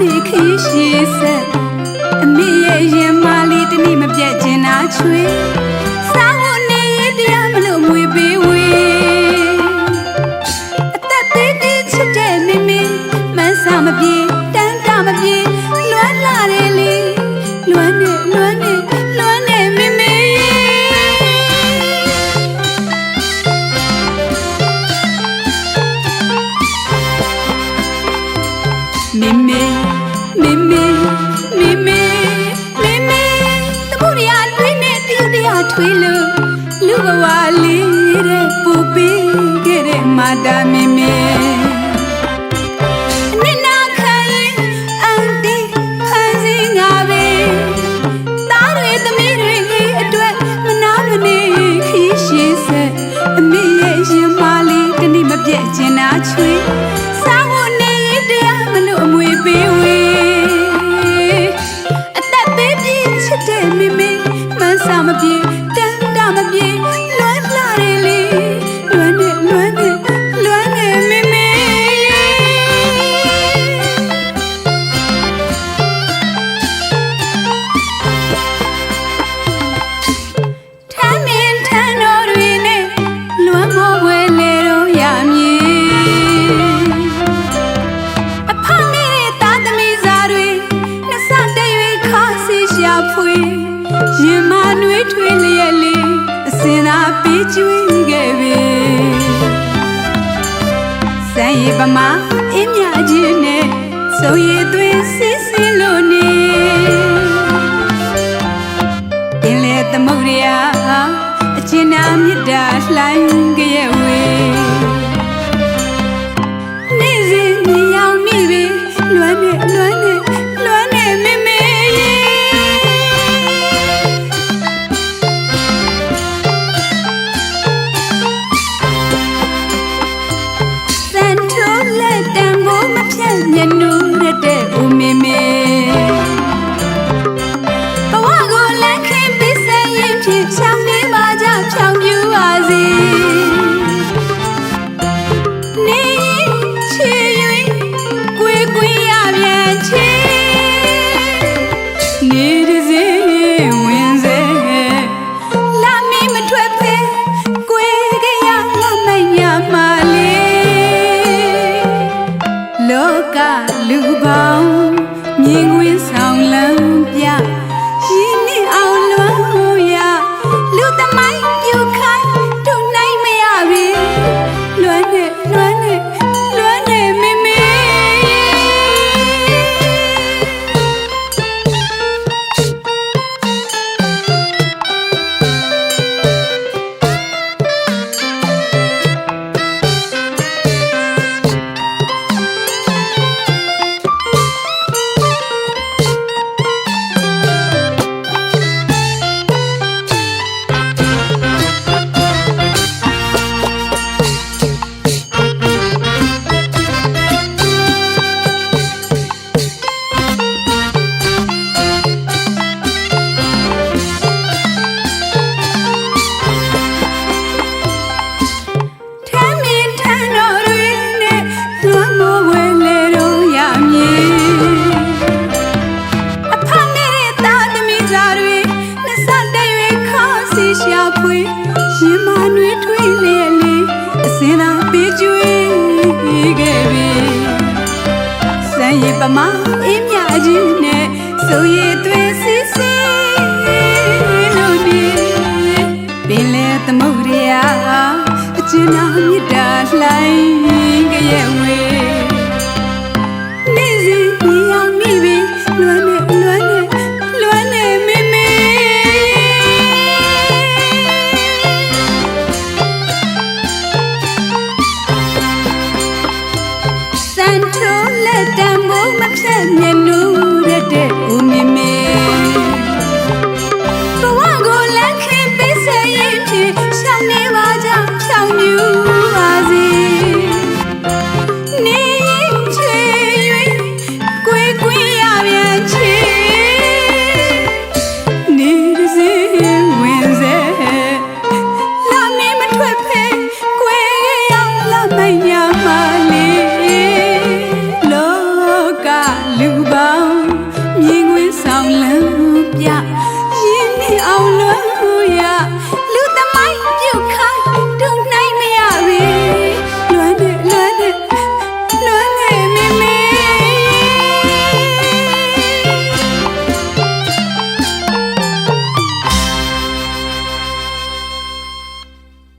နေခီးရှိဆက်အမေရဲ့ရင်မာလီတနည်းမပြတ်ကျင်နာချွေးစား သွေးလူလူဘဝလေးတဲ့ပူပီးခဲ့တဲ့မာတာမင်းမင်း ရင်မနှွေးထွေးလျက်လေးအစင်သာပေးကျွေးခဲ့ပြီစံရီပမာအင်းမြခြင်းနဲ့စုံရည်သွေးစစ်စစ်လို့နေပင်လေသမုတ်ရာအချင်းနာမြစ်တာလှိုင်းကြရဲ့ဝေး ကလူပေါင်းမြင်ကွင်းဆောင်လမ်းပြ ရှာဖွေရင်မာနွေးထွေးလျက်လေးအစင်သာပေးကျွေးခဲ့ပြီစံရည်ပမာအေးမြအချင်းနဲ့စိုးရည်သွေးစီစီလို့ဒီပင်လေသမုတ်ရာအချင်းနာမြစ်တာလှိုင်းကြရဲ့ မဖြတ်မျက်နှာ